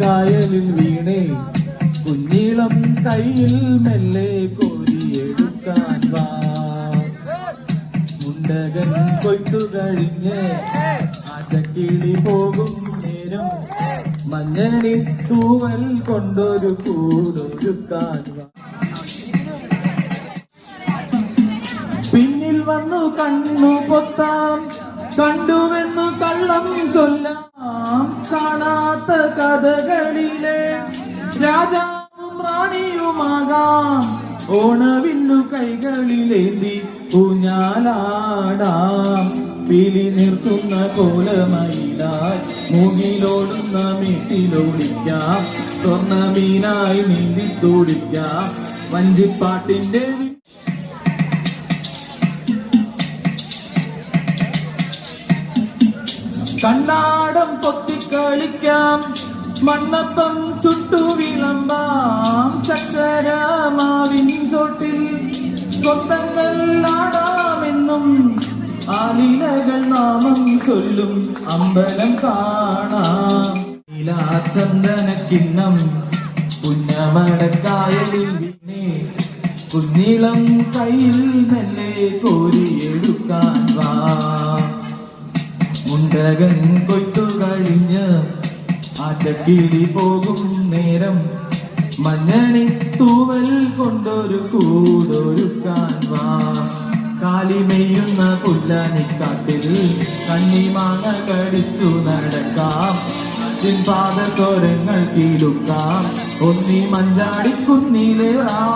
കായലിൽ വീണേ. കുഞ്ഞീളം കയ്യിൽ മെല്ലെ കോരിയെടുക്കാൻ വാ. കൊയ്ത്തു കഴിഞ്ഞ് ആറ്റക്കിളി പോകും നേരം. മഞ്ഞണി തൂവൽ കൊണ്ടൊരു കൂടൊരുക്കാൻ വാ. പിന്നിൽ വന്നു കണ്ണു പൊത്താം. കണ്ടുവെന്നു കള്ളം ചൊല്ലാം. കഥകളിലെ രാജാവും റാണിയുമാകാം. ഓണവിന്നു കൈകളിലേന്തി ഊഞ്ഞാലാടാം. പിലി നിർത്തുന്ന കോലമയിലായി മുകിലോടുന്ന മീട്ടിലോടിക്കാം. സ്വർണമീനായി നീന്തി തോടിക്കാം. വഞ്ചിപ്പാട്ടിന്റെ കണ്ണാടം പൊത്തിക്കളിക്കാം മണ്ണപ്പം ചുട്ടു വിളമ്പാം. ചക്കരമാവിൻ ചോട്ടിൽ കൊത്തങ്ങൾ ആടാമെന്നും ആലിലകൾ നാമം ചൊല്ലും അമ്പലം കാണാം. ചന്ദന കിണ്ണം പുന്നമടക്കായലിൽ പിന്നെ കുഞ്ഞിളം കയ്യിൽ മെല്ലെ കോരിയെടുക്കാൻ വാ. മുണ്ടകൻ കൊയ്ത്തു കഴിഞ്ഞ് ആറ്റക്കിളി പോകും നേരം. മഞ്ഞണി തൂവൽ കൊണ്ടൊരു കൂടൊരുക്കാൻ വാ. കാലിമെയ്യുന്ന പുല്ലാനിക്കാട്ടിൽ കണ്ണിമാങ്ങ കടിച്ചു നടക്കാം. പാദത്തോരങ്ങൾ കീഴുക്കാം. ഒന്നി മഞ്ചാടി കുന്നിലേറാം